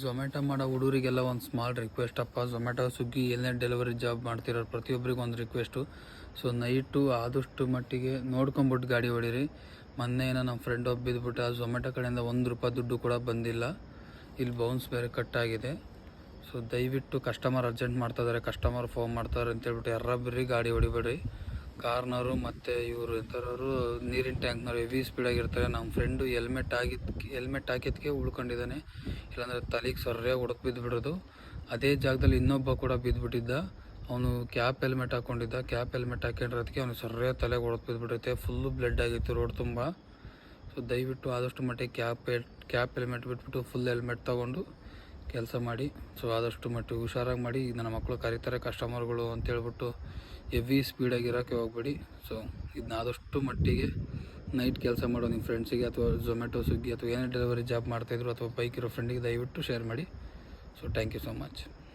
Zomato ಮಾಡೋ ಹುಡುಗರಿಗೆಲ್ಲ ಒಂದು ಸ್ಮಾಲ್ ರಿಕ್ವೆಸ್ಟ್ ಅಪ್ಪ. ಝೊಮ್ಯಾಟೊ ಸ್ವಿಗ್ಗಿ ಎಲ್ಲೇ ಡೆಲಿವರಿ ಜಾಬ್ ಮಾಡ್ತಿರೋರು ಪ್ರತಿಯೊಬ್ಬರಿಗೂ ಒಂದು ರಿಕ್ವೆಸ್ಟು ಸೊ ನೈಟು ಆದಷ್ಟು ಮಟ್ಟಿಗೆ ನೋಡ್ಕೊಂಬಿಟ್ಟು ಗಾಡಿ ಹೊಡೀರಿ. ಮೊನ್ನೆ ಏನೋ ನಮ್ಮ ಫ್ರೆಂಡ್ ಒಬ್ಬ ಬಿದ್ದುಬಿಟ್ಟು ಆ ಝೊಮ್ಯಾಟೊ ಕಡೆಯಿಂದ ಒಂದು ರೂಪಾಯಿ ದುಡ್ಡು ಕೂಡ ಬಂದಿಲ್ಲ. ಇಲ್ಲಿ ಬೌನ್ಸ್ ಬೇರೆ ಕಟ್ಟಾಗಿದೆ ಸೊ ದಯವಿಟ್ಟು ಕಸ್ಟಮರ್ ಅರ್ಜೆಂಟ್ ಮಾಡ್ತಾಯಿದ್ದಾರೆ ಕಸ್ಟಮರ್ ಫೋನ್ ಮಾಡ್ತಾರೆ ಅಂತೇಳ್ಬಿಟ್ಟು ಯಾರ ಬರ್ರಿ, ಗಾಡಿ ಹೊಡಿಬೇಡ್ರಿ. ಕಾರ್ನವರು ಮತ್ತು ಇವರು ಎಂಥವ್ರವರು ನೀರಿನ ಟ್ಯಾಂಕ್ನವ್ರು ಹೆವಿ ಸ್ಪೀಡಾಗಿರ್ತಾರೆ ನಮ್ಮ ಫ್ರೆಂಡು ಹೆಲ್ಮೆಟ್ ಆಗಿದ್ ಹೆಲ್ಮೆಟ್ ಹಾಕಿದ್ಕೆ ಉಳ್ಕೊಂಡಿದ್ದಾನೆ. ಇಲ್ಲಾಂದರೆ ತಲೆಗೆ ಸೊರ್ರೆಯಾಗಿ ಹೊಡೆದು ಬಿದ್ದುಬಿಡೋದು ಅದೇ ಜಾಗದಲ್ಲಿ ಇನ್ನೊಬ್ಬ ಕೂಡ ಬಿದ್ದುಬಿಟ್ಟಿದ್ದ ಅವನು ಕ್ಯಾಪ್ ಹೆಲ್ಮೆಟ್ ಹಾಕ್ಕೊಂಡಿದ್ದ ಕ್ಯಾಪ್ ಹೆಲ್ಮೆಟ್ ಹಾಕೊಂಡಿರೋದಕ್ಕೆ ಅವನು ಸೊರ್ರೆ ತಲೆಗೆ ಹೊಡೆದು ಬಿದ್ದುಬಿಟ್ಟೈತೆ ಫುಲ್ಲು ಬ್ಲಡ್ ಆಗಿತ್ತು ರೋಡ್ ತುಂಬ. ಸೊ ದಯವಿಟ್ಟು ಆದಷ್ಟು ಮಟ್ಟಿಗೆ ಕ್ಯಾಪ್ ಕ್ಯಾಪ್ ಹೆಲ್ಮೆಟ್ ಬಿಟ್ಬಿಟ್ಟು ಫುಲ್ ಹೆಲ್ಮೆಟ್ ತೊಗೊಂಡು ಕೆಲಸ ಮಾಡಿ, ಸೊ ಆದಷ್ಟು ಮಟ್ಟಿಗೆ ಹುಷಾರಾಗಿ ಮಾಡಿ ನನ್ನ ಮಕ್ಕಳು ಕರೀತಾರೆ ಕಸ್ಟಮರ್ಗಳು ಅಂತೇಳ್ಬಿಟ್ಟು ಹೆವಿ ಸ್ಪೀಡಾಗಿರೋಕ್ಕೆ ಹೋಗ್ಬೇಡಿ. ಸೊ ಇದನ್ನ ಆದಷ್ಟು ಮಟ್ಟಿಗೆ ನೈಟ್ ಕೆಲಸ ಮಾಡೋ ನಿಮ್ಮ ಫ್ರೆಂಡ್ಸಿಗೆ ಅಥವಾ ಝೊಮ್ಯಾಟೊ ಸ್ವಿಗ್ಗಿ ಅಥವಾ ಏನೇ ಡೆಲಿವರಿ ಜಾಬ್ ಮಾಡ್ತಾಯಿದ್ರು ಅಥವಾ ಬೈಕ್ ಇರೋ ಫ್ರೆಂಡಿಗೆ ದಯವಿಟ್ಟು ಶೇರ್ ಮಾಡಿ. So thank you so much